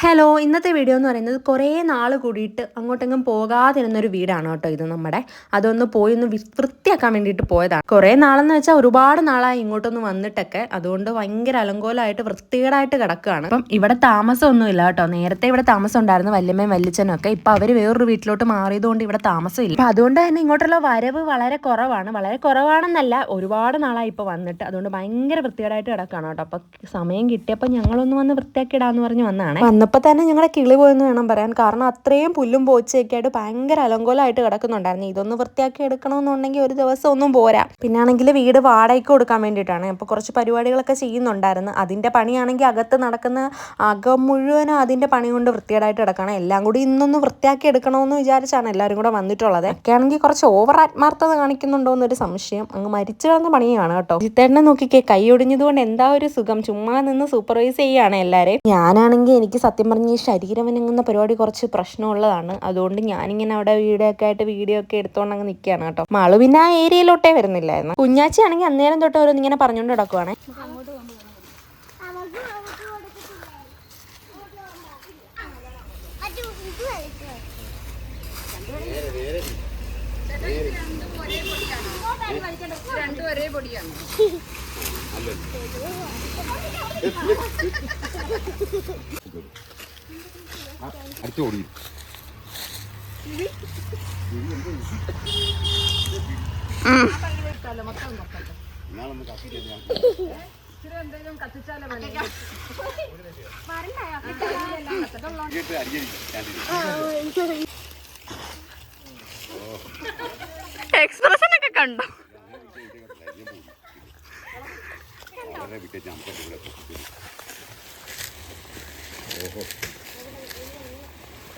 Hello ഇന്നത്തെ video എന്ന് പറയുന്നത് കുറേ നാൾ കൂടിയിട്ട് അങ്ങോട്ടെങ്ങും പോകാതിരുന്നൊരു വീടാണ് കേട്ടോ ഇത് നമ്മുടെ. അതൊന്ന് പോയി ഒന്ന് വൃത്തിയാക്കാൻ വേണ്ടിയിട്ട് പോയതാണ്. കുറേ നാളെന്ന് വെച്ചാൽ ഒരുപാട് നാളായി ഇങ്ങോട്ടൊന്ന് വന്നിട്ടൊക്കെ. അതുകൊണ്ട് ഭയങ്കര അലങ്കോലമായിട്ട് വൃത്തികേടായിട്ട് കിടക്കുകയാണ് അപ്പം ഇവിടെ താമസമൊന്നുമില്ല കേട്ടോ. നേരത്തെ ഇവിടെ താമസം ഉണ്ടായിരുന്നു വല്യമ്മയും വല്യച്ഛനും ഒക്കെ ഇപ്പം അവർ വേറൊരു വീട്ടിലോട്ട് മാറിയതുകൊണ്ട് ഇവിടെ താമസമില്ല. അപ്പം അതുകൊണ്ട് തന്നെ ഇങ്ങോട്ടുള്ള വരവ് വളരെ കുറവാണ്. വളരെ കുറവാണെന്നല്ല ഒരുപാട് നാളായി ഇപ്പോൾ വന്നിട്ട്. അതുകൊണ്ട് ഭയങ്കര വൃത്തികേടായിട്ട് കിടക്കുകയാണ് കേട്ടോ. അപ്പം സമയം കിട്ടിയപ്പോൾ ഞങ്ങളൊന്ന് വന്ന് വൃത്തിയാക്കിയിടാന്ന് പറഞ്ഞ് വന്നതാണ്. വന്നപ്പോൾ തന്നെ ഞങ്ങളെ കിളി പോയെന്ന് വേണം പറയാൻ. കാരണം അത്രയും പുല്ലും പോച്ചയൊക്കെ ആയിട്ട് ഭയങ്കര അലങ്കോലമായിട്ട് കിടക്കുന്നുണ്ടായിരുന്നു. ഇതൊന്ന് വൃത്തിയാക്കി എടുക്കണമെന്നുണ്ടെങ്കിൽ ഒരു ദിവസം ഒന്നും പോരാ. പിന്നെ ആണെങ്കിൽ വീട് വാടകയ്ക്ക് കൊടുക്കാൻ വേണ്ടിയിട്ടാണ്. അപ്പോൾ കുറച്ച് പരിപാടികളൊക്കെ ചെയ്യുന്നുണ്ടായിരുന്നു. അതിന്റെ പണിയാണെങ്കിൽ അകത്ത് നടക്കുന്ന അകം മുഴുവനും അതിന്റെ പണി കൊണ്ട് വൃത്തികേടായിട്ട് കിടക്കണം. എല്ലാം കൂടി ഇന്നൊന്ന് വൃത്തിയാക്കി എടുക്കണമെന്ന് വിചാരിച്ചാണ് എല്ലാവരും കൂടെ വന്നിട്ടുള്ളത്. ഒക്കെ ആണെങ്കിൽ കുറച്ച് ഓവർ ആത്മാർത്ഥത കാണിക്കുന്നുണ്ടോ എന്നൊരു സംശയം. അങ്ങ് മരിച്ചു കിടന്ന പണിയാണ് കേട്ടോ. ജിത്തേട്ടനെ നോക്കിക്കേ കൈ ഒടിഞ്ഞതുകൊണ്ട് എന്താ ഒരു സുഖം? ചുമ്മാ നിന്ന് സൂപ്പർവൈസ് ചെയ്യാണ് എല്ലാവരെയും ഞാനാണെങ്കിൽ എനിക്ക് സത്യം പറഞ്ഞ ഈ ശരീരം ഇനങ്ങുന്ന പരിപാടി കുറച്ച് പ്രശ്നമുള്ളതാണ്. അതുകൊണ്ട് ഞാനിങ്ങനെ അവിടെ വീഡിയോ ഒക്കെ ആയിട്ട് വീഡിയോ ഒക്കെ എടുത്തോണ്ട് അങ്ങ് നിൽക്കുകയാണ് കേട്ടോ. മാളു പിന്നെ ആ ഏരിയയിലോട്ടേ വരുന്നില്ലായിരുന്നു? കുഞ്ഞാച്ചി ആണെങ്കിൽ അന്നേരം തൊട്ട് ഓരോന്ന് ഇങ്ങനെ പറഞ്ഞുകൊണ്ട് നടക്കുവാണേ. അടുത്ത് ഓടി എക്സ്പ്രഷൻ ഒക്കെ കണ്ടോ വളരെ വിട്ടേച്ച് നമുക്ക് ഇവിടെ ഓഹോ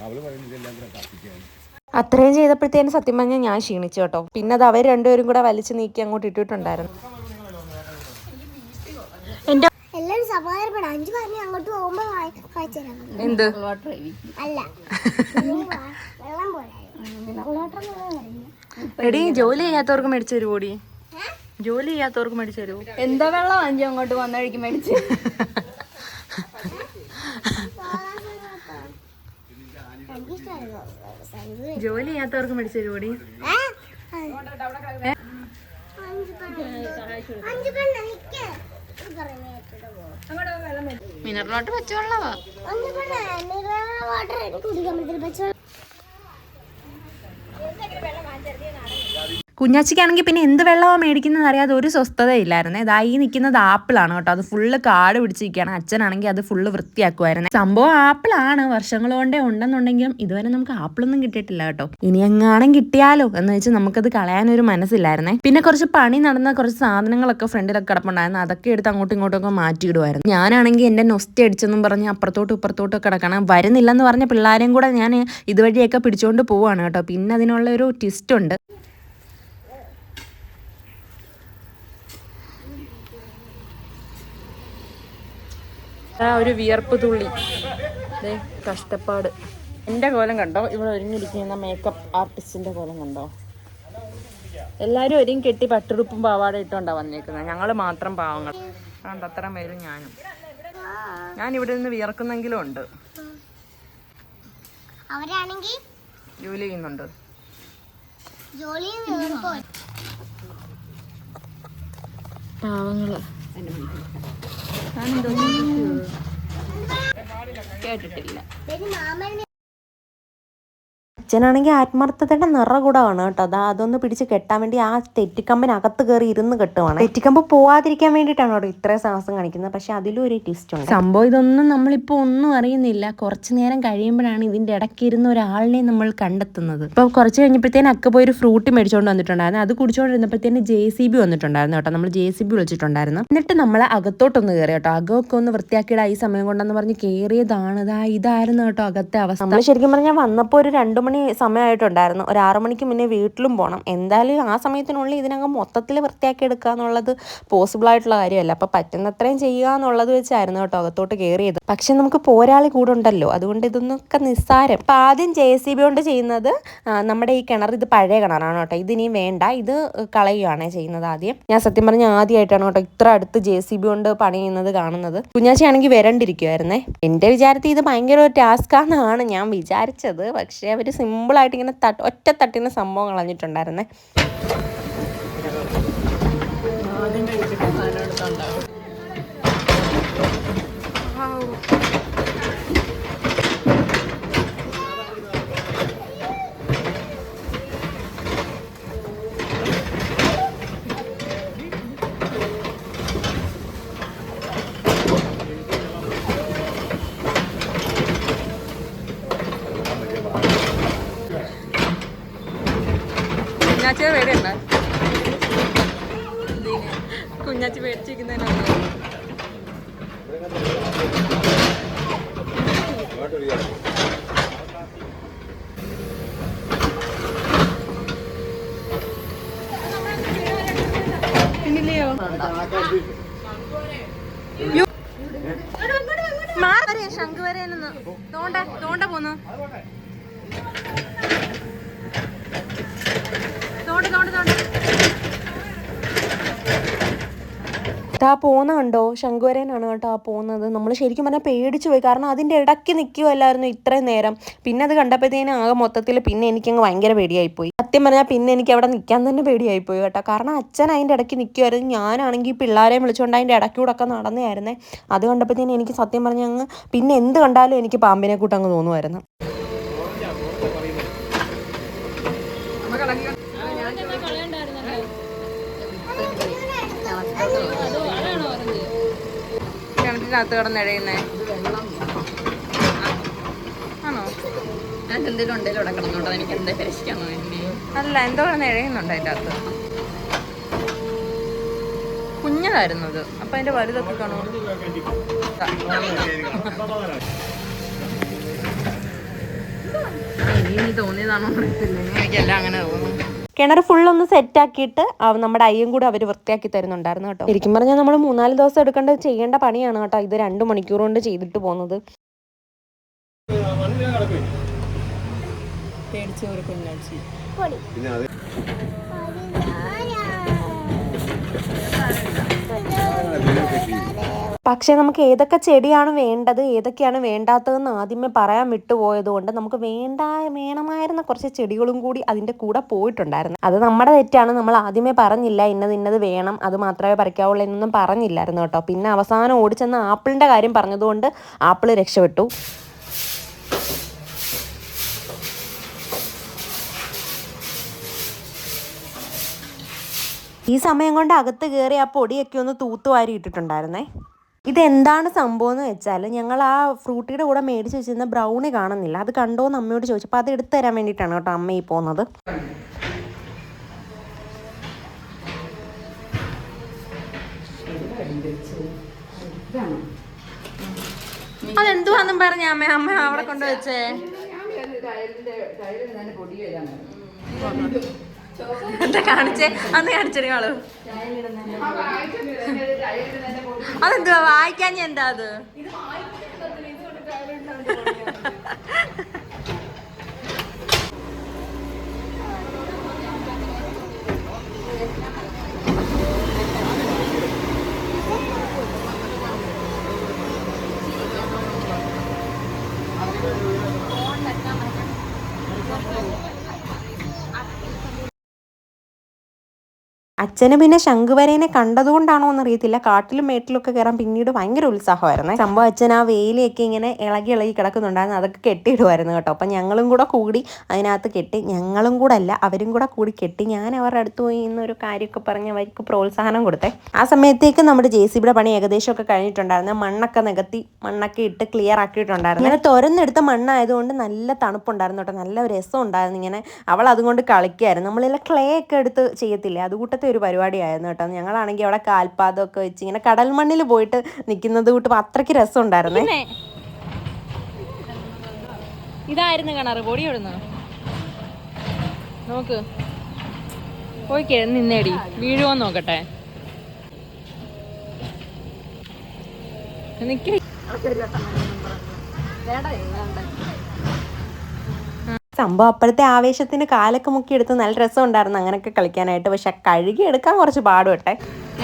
അവൾ പറയുന്നത് ഇതെല്ലാം കൂടെ കത്തിക്കാൻ. അത്രയും ചെയ്തപ്പോഴത്തേനും സത്യം പറഞ്ഞാൽ ഞാൻ ക്ഷീണിച്ചു കേട്ടോ. പിന്നെ അത് അവർ രണ്ടുപേരും കൂടെ വലിച്ചു നീക്കി അങ്ങോട്ട് ഇട്ടിട്ടുണ്ടായിരുന്നു. എന്റെ എല്ലാരും സമാധാനപ്പെടാം. അഞ്ചു പറഞ്ഞ് അങ്ങോട്ട് പോകുമ്പോ എന്ത്? അല്ല. വെള്ളം എടി ജോലി ചെയ്യാത്തവർക്ക് മേടിച്ചു തരുമോ ഓടി ജോലി ചെയ്യാത്തവർക്ക് മേടിച്ചു തരുമോ എന്താ വെള്ളം അഞ്ചു അങ്ങോട്ട് വന്നഴിക്ക് മേടിച്ച് എനിക്കിഷ്ടമായിരുന്നു സൈസ് ജോലി ചെയ്യാത്തവർക്ക് മേടിച്ചു തരുമോ ഓടി അഞ്ചു പെണ്ണ നിക്ക് ഇത് പറയുന്നത് കേട്ടിട്ട് പോ. മിനറലോട്ട് ചെയ്യാത്തവർക്ക് മേടിച്ചു പെണ്ണ മിനറൽ വാട്ടർ എനിക്ക് കുടിക്കാൻ കുഞ്ഞാച്ചിക്കാണെങ്കിൽ പിന്നെ എന്ത് വെള്ളമാണ് മേടിക്കുന്നത് അറിയാതെ ഒരു സ്വസ്ഥതയില്ലായിരുന്നു. ഇതാ ഈ നിൽക്കുന്നത് ആപ്പിളാണ് കേട്ടോ. അത് ഫുള്ള് കാട് പിടിച്ചിരിക്കുകയാണ്. അച്ഛനാണെങ്കിൽ അത് ഫുള്ള് വൃത്തിയാക്കുമായിരുന്നു സംഭവം ആപ്പിളാണ്. വർഷങ്ങൾ കൊണ്ടേ ഉണ്ടെന്നുണ്ടെങ്കിലും ഇതുവരെ നമുക്ക് ആപ്പിളൊന്നും കിട്ടിയിട്ടില്ല കേട്ടോ. ഇനി എങ്ങാനും കിട്ടിയാലോ എന്ന് വെച്ച് നമുക്കത് കളയാനൊരു മനസ്സില്ലായിരുന്നേ. പിന്നെ കുറച്ച് പണി നടന്ന കുറച്ച് സാധനങ്ങളൊക്കെ ഫ്രണ്ടിലൊക്കെ കിടപ്പുണ്ടായിരുന്നു. അതൊക്കെ എടുത്ത് അങ്ങോട്ടും ഇങ്ങോട്ടും ഒക്കെ മാറ്റിയിടുമായിരുന്നു ഞാനാണെങ്കിൽ എന്റെ നൊസ്റ്റി അടിച്ചെന്നും പറഞ്ഞ് അപ്പുറത്തോട്ടും ഇപ്പുറത്തോട്ടും കിടക്കണം. വരുന്നില്ലെന്ന് പറഞ്ഞ പിള്ളേരെയും കൂടെ ഞാൻ ഇതുവഴിയൊക്കെ പിടിച്ചുകൊണ്ട് പോവാണ് കേട്ടോ. പിന്നെ അതിനുള്ള ഒരു ട്വിസ്റ്റ് ഉണ്ട്. ആ ഒരു വിയർപ്പ് തുള്ളി. ദേ കഷ്ടപ്പാട്. എന്റെ കോലം കണ്ടോ? ഇവിടെ ഒരുങ്ങിയിരിക്കുന്ന മേക്കപ്പ് ആർട്ടിസ്റ്റിന്റെ കോലം കണ്ടോ? എല്ലാവരും ഒരുങ്ങി കെട്ടി പട്ടുടുപ്പും പാവാട ഇട്ടുകൊണ്ടാ വന്നേക്കുന്നത്. ഞങ്ങൾ മാത്രം പാവങ്ങൾ. അത്ര പേരും ഞാനും. ഞാൻ ഇവിടെ നിന്ന് വിയർക്കുന്നെങ്കിലും ഉണ്ട്. അവരാണെങ്കിൽ ജോലി ചെയ്യുന്നുണ്ട്. പാവങ്ങൾ. കേട്ടിട്ടില്ല. അച്ഛനാണെങ്കിൽ ആത്മാർത്ഥതയുടെ നിറകൂടമാണ് കേട്ടോ. അതാ അതൊന്ന് പിടിച്ച് കെട്ടാൻ വേണ്ടി ആ തെറ്റിക്കമ്പിനകത്ത് കയറി ഇരുന്ന് കെട്ടുവാണ്. തെറ്റിക്കമ്പ് പോവാതിരിക്കാൻ വേണ്ടിയിട്ടാണ് കേട്ടോ ഇത്രയും സാഹസം കാണിക്കുന്നത്. പക്ഷെ അതിലും ഒരു ട്വിസ്റ്റ് ഉണ്ട്. സംഭവം ഇതൊന്നും നമ്മളിപ്പോൾ ഒന്നും അറിയുന്നില്ല. കുറച്ച് നേരം കഴിയുമ്പോഴാണ് ഇതിന്റെ ഇടയ്ക്ക് ഇരുന്ന ഒരാളിനെ നമ്മൾ കണ്ടെത്തുന്നത്. ഇപ്പോൾ കുറച്ച് കഴിഞ്ഞപ്പോഴത്തേനും അക്ക പോയി ഒരു ഫ്രൂട്ട് മേടിച്ചുകൊണ്ട് വന്നിട്ടുണ്ടായിരുന്നു. അത് കുടിച്ചുകൊണ്ടിരുന്നപ്പോഴത്തേന് ജെ സി ബി വന്നിട്ടുണ്ടായിരുന്നു കേട്ടോ. നമ്മൾ ജെ സി ബി വിളിച്ചിട്ടുണ്ടായിരുന്നു. എന്നിട്ട് നമ്മൾ അകത്തോട്ടൊന്ന് കയറി കേട്ടോ. അകമൊക്കെ ഒന്ന് വൃത്തിയാക്കിയിട ഈ സമയം കൊണ്ടെന്ന് പറഞ്ഞ് കയറിയതാണ് ഇതാ ഇതായിരുന്നു കേട്ടോ അകത്തെ അവസ്ഥ. നമ്മൾ ശരിക്കും പറഞ്ഞാൽ വന്നപ്പോൾ ഒരു രണ്ടു മണി മണി സമയമായിട്ടുണ്ടായിരുന്നു. ഒരു ആറു മണിക്ക് മുന്നേ വീട്ടിലും പോകണം എന്തായാലും ആ സമയത്തിനുള്ളിൽ ഇതിനകം മൊത്തത്തിൽ വൃത്തിയാക്കി എടുക്കുക എന്നുള്ളത് പോസിബിൾ ആയിട്ടുള്ള കാര്യമല്ല. അപ്പോൾ പറ്റുന്നത്രയും ചെയ്യുക എന്നുള്ളത് വെച്ചായിരുന്നു കേട്ടോ അകത്തോട്ട് കയറിയത് പക്ഷെ നമുക്ക് പോരാളി കൂടെ ഉണ്ടല്ലോ. അതുകൊണ്ട് ഇതൊന്നൊക്കെ നിസ്സാരം. അപ്പം ആദ്യം ജെ സി ബി കൊണ്ട് ചെയ്യുന്നത് നമ്മുടെ ഈ കിണർ ഇത് പഴയ കിണറാണ് കേട്ടോ. ഇതിനി വേണ്ട. ഇത് കളയുകയാണ് ചെയ്യുന്നത് ആദ്യം. ഞാൻ സത്യം പറഞ്ഞ ആദ്യമായിട്ടാണ് കേട്ടോ ഇത്ര അടുത്ത് ജെ സി ബി കൊണ്ട് പണി ചെയ്യുന്നത് കാണുന്നത്. കുഞ്ഞാച്ചയാണെങ്കിൽ വരണ്ടിരിക്കുമായിരുന്നേ എന്റെ വിചാരത്തിൽ ഇത് ഭയങ്കര ഒരു ടാസ്ക് ആണെന്നാണ് ഞാൻ വിചാരിച്ചത്. പക്ഷേ അവർ സിമ്പിളായിട്ട് ഇങ്ങനെ തട്ട് ഒറ്റ തട്ടിന് സംഭവം കളഞ്ഞിട്ടുണ്ടായിരുന്നേ. കുഞ്ഞാച്ചിയെ ആ പോകുന്ന കണ്ടോ? ശങ്കുവരേനാണ് കേട്ടോ ആ പോകുന്നത് നമ്മൾ ശരിക്കും പറഞ്ഞാൽ പേടിച്ചു പോയി. കാരണം അതിന്റെ ഇടയ്ക്ക് നിൽക്കുമല്ലായിരുന്നു ഇത്രയും നേരം. പിന്നെ അത് കണ്ടപ്പോഴത്തേനും ആകെ മൊത്തത്തിൽ പിന്നെ എനിക്കങ്ങ് ഭയങ്കര പേടിയായിപ്പോയി. സത്യം പറഞ്ഞാൽ പിന്നെ എനിക്ക് അവിടെ നിൽക്കാൻ തന്നെ പേടിയായിപ്പോയി കേട്ടോ. കാരണം അച്ഛൻ അതിന്റെ ഇടയ്ക്ക് നിൽക്കുമായിരുന്നു ഞാനാണെങ്കിൽ പിള്ളേരെ വിളിച്ചുകൊണ്ട് അതിന്റെ ഇടയ്ക്കൂടെ ഒക്കെ നടന്നതായിരുന്നേ. അത് കണ്ടപ്പോഴത്തേനും എനിക്ക് സത്യം പറഞ്ഞാൽ അങ്ങ് പിന്നെ എന്ത് കണ്ടാലും എനിക്ക് പാമ്പിനെ കൂട്ടങ്ങ് തോന്നുമായിരുന്നു കിണറ്റിനകത്ത് കിടന്നിഴയുന്നേ ആണോ? എന്തെങ്കിലും ഉണ്ടെങ്കിലും ഇവിടെ കിടന്നോട്ടെ. എനിക്ക് എന്താ രക്ഷിക്കാന്ന് വേണ്ടി? അല്ല എന്തോ കിടന്ന് ഇഴയുന്നുണ്ട് അതിന്റെ അകത്ത്. കുഞ്ഞതായിരുന്നു അത്. അപ്പൊ അതിന്റെ വലുതൊക്കെ കാണുമോ ഇനി തോന്നിയതാണോ അറിയത്തില്ല. എനിക്കെല്ലാം അങ്ങനെ തോന്നുന്നു. കിണർ ഫുള്ളൊന്ന് സെറ്റ് ആക്കിയിട്ട് നമ്മുടെ അയ്യം കൂടെ അവർ വൃത്തിയാക്കി തരുന്നുണ്ടായിരുന്നു കേട്ടോ. ശരിക്കും പറഞ്ഞാൽ നമ്മൾ മൂന്നാൽ ദിവസം എടുക്കേണ്ട ചെയ്യേണ്ട പണിയാണ് കേട്ടോ ഇത് രണ്ട് മണിക്കൂർ കൊണ്ട് ചെയ്തിട്ട് പോകുന്നത്. പേടിച്ചു പിന്നെ പക്ഷേ നമുക്ക് ഏതൊക്കെ ചെടിയാണ് വേണ്ടത് ഏതൊക്കെയാണ് വേണ്ടാത്തതെന്ന് ആദ്യമേ പറയാൻ വിട്ടുപോയത് കൊണ്ട് നമുക്ക് വേണ്ട വേണമായിരുന്ന കുറച്ച് ചെടികളും കൂടി അതിന്റെ കൂടെ പോയിട്ടുണ്ടായിരുന്നു. അത് നമ്മുടെ തെറ്റാണ്. നമ്മൾ ആദ്യമേ പറഞ്ഞില്ല ഇന്നത് ഇന്നത് വേണം അത് മാത്രമേ പറിക്കാവുള്ളൂ എന്നൊന്നും പറഞ്ഞില്ലായിരുന്നു കേട്ടോ. പിന്നെ അവസാനം ഓടിച്ചെന്ന ആപ്പിളിന്റെ കാര്യം പറഞ്ഞതുകൊണ്ട് ആപ്പിൾ രക്ഷപ്പെട്ടു. ഈ സമയം കൊണ്ട് അകത്ത് കയറി ആ പൊടിയൊക്കെ ഒന്ന് തൂത്തുവാരി ഇട്ടിട്ടുണ്ടായിരുന്നേ ഇതെന്താണ് സംഭവം എന്ന് വെച്ചാൽ ഞങ്ങൾ ആ ഫ്രൂട്ടിയുടെ കൂടെ മേടിച്ച് വെച്ചിരുന്ന ബ്രൗണി കാണുന്നില്ല അത് കണ്ടോ എന്ന് അമ്മയോട് ചോദിച്ചു അപ്പോൾ അത് എടുത്തു തരാൻ വേണ്ടിയിട്ടാണ് കേട്ടോ അമ്മ ഈ പോകുന്നത് അതെന്തുവാന്നും പറഞ്ഞ അമ്മ അമ്മ അവിടെ കൊണ്ടുവച്ചേ എന്താ കാണിച്ചേ അന്ന് കാണിച്ചു ആൾ അതെന്തുവാ? വായിക്കാൻ എന്താ അത്? അച്ഛന് പിന്നെ ശംഖുവരേനെ കണ്ടതുകൊണ്ടാണോ എന്നറിയത്തില്ല. കാട്ടിലും മേട്ടിലൊക്കെ കയറാൻ പിന്നീട് ഭയങ്കര ഉത്സാഹമായിരുന്നു. സംഭവം അച്ഛൻ ആ വേലിയൊക്കെ ഇങ്ങനെ ഇളകി ഇളകി കിടക്കുന്നുണ്ടായിരുന്നു. അതൊക്കെ കെട്ടിയിടുമായിരുന്നു കേട്ടോ. അപ്പം ഞങ്ങളും കൂടെ കൂടി അതിനകത്ത് കെട്ടി ഞങ്ങളും കൂടെ അല്ല അവരും കൂടെ കൂടി കെട്ടി ഞാൻ അവരുടെ അടുത്ത് പോയി ഇന്നൊരു കാര്യമൊക്കെ പറഞ്ഞ് അവർക്ക് പ്രോത്സാഹനം കൊടുത്തേ. ആ സമയത്തേക്ക് നമ്മുടെ ജെ സി ബിയുടെ പണി ഏകദേശം ഒക്കെ കഴിഞ്ഞിട്ടുണ്ടായിരുന്നു. മണ്ണൊക്കെ നികത്തി മണ്ണൊക്കെ ഇട്ട് ക്ലിയർ ആക്കിയിട്ടുണ്ടായിരുന്നു. ഇങ്ങനെ തുരന്നെടുത്ത മണ്ണായതുകൊണ്ട് നല്ല തണുപ്പുണ്ടായിരുന്നു കേട്ടോ. നല്ല രസം ഉണ്ടായിരുന്നു ഇങ്ങനെ. അവൾ അതുകൊണ്ട് കളിക്കായിരുന്നു. നമ്മളില്ല ക്ലേ ഒക്കെ എടുത്ത് ചെയ്യത്തില്ലേ? അതുകൂട്ടത്തെ ഒരു പരിപാടിയായിരുന്നു കേട്ടോ. ഞങ്ങളാണെങ്കിൽ അവിടെ കാൽപാദമൊക്കെ വെച്ച് ഇങ്ങനെ കടൽ മണ്ണിൽ പോയിട്ട് നിൽക്കുന്നത് കൂട്ടും അത്രയ്ക്ക് രസം ഉണ്ടായിരുന്നേ ഇതായിരുന്നു കിണറ്. പൊടി ഇടുന്നു. നോക്ക്. പോയി കിഴന്ന് നിന്നേടി. വീഴുവോ നോക്കട്ടെ. നിക്ക്. സംഭവം അപ്പോഴത്തെ ആവേശത്തിന് കാലൊക്കെ മുക്കി എടുത്ത് നല്ല രസം ഉണ്ടായിരുന്നു അങ്ങനെയൊക്കെ കളിക്കാനായിട്ട്. പക്ഷെ കഴുകി എടുക്കാൻ കുറച്ച് പാടുപെട്ടെ.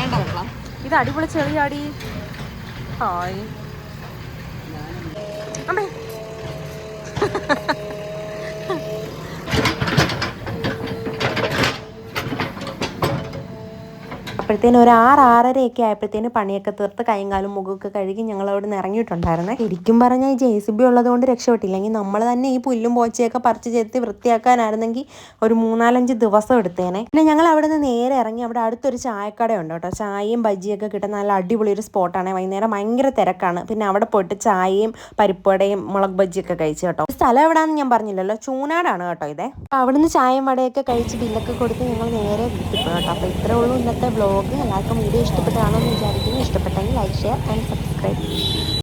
ഇട്ടെ ഇത് അടിപൊളി ചെളിയാടി ഹായ്. അമ്മേ. അപ്പോഴത്തേനും ഒരു ആറ് ആറരയൊക്കെ ആയപ്പോഴത്തേനും പണിയൊക്കെ തീർത്ത് കൈയും കാലും മുഖമൊക്കെ കഴുകി ഞങ്ങൾ അവിടെ നിന്ന് ഇറങ്ങിയിട്ടുണ്ടായിരുന്നേ. ശരിക്കും പറഞ്ഞാൽ ഈ ജെ സി ബി ഉള്ളതുകൊണ്ട് രക്ഷപ്പെട്ടില്ലെങ്കിൽ നമ്മൾ തന്നെ ഈ പുല്ലും പോച്ചയൊക്കെ പറിച്ച് ചേർത്ത് വൃത്തിയാക്കാനായിരുന്നെങ്കിൽ ഒരു മൂന്നാലഞ്ച് ദിവസം എടുത്തേനെ. പിന്നെ ഞങ്ങൾ അവിടെ നിന്ന് നേരെ ഇറങ്ങി അവിടെ അടുത്തൊരു ചായക്കടയുണ്ട് കേട്ടോ. ചായയും ബജ്ജിയൊക്കെ കിട്ടുന്ന നല്ല അടിപൊളി ഒരു സ്പോട്ടാണ്. വൈകുന്നേരം ഭയങ്കര തിരക്കാണ്. പിന്നെ അവിടെ പോയിട്ട് ചായയും പരിപ്പുവടയും മുളക് ബജ്ജിയൊക്കെ കഴിച്ചു കേട്ടോ. സ്ഥലം എവിടാന്ന് ഞാൻ പറഞ്ഞില്ലല്ലോ. ചൂനാടാണ് കേട്ടോ ഇതേ. അവിടുന്ന് ചായയും വടയൊക്കെ കഴിച്ച് ബില്ലൊക്കെ കൊടുത്ത് ഞങ്ങൾ നേരെ വീട്ടിൽ കേട്ടോ. അപ്പോൾ ഇത്രേ ഉള്ളൂ ഇന്നത്തെ ബ്ലോഗ് എല്ലാവർക്കും വീഡിയോ ഇഷ്ടപ്പെട്ടാണോ എന്ന് വിചാരിക്കുന്നു. ഇഷ്ടപ്പെട്ടെങ്കിൽ ലൈക്ക് ഷെയർ ആൻഡ് സബ്സ്ക്രൈബ്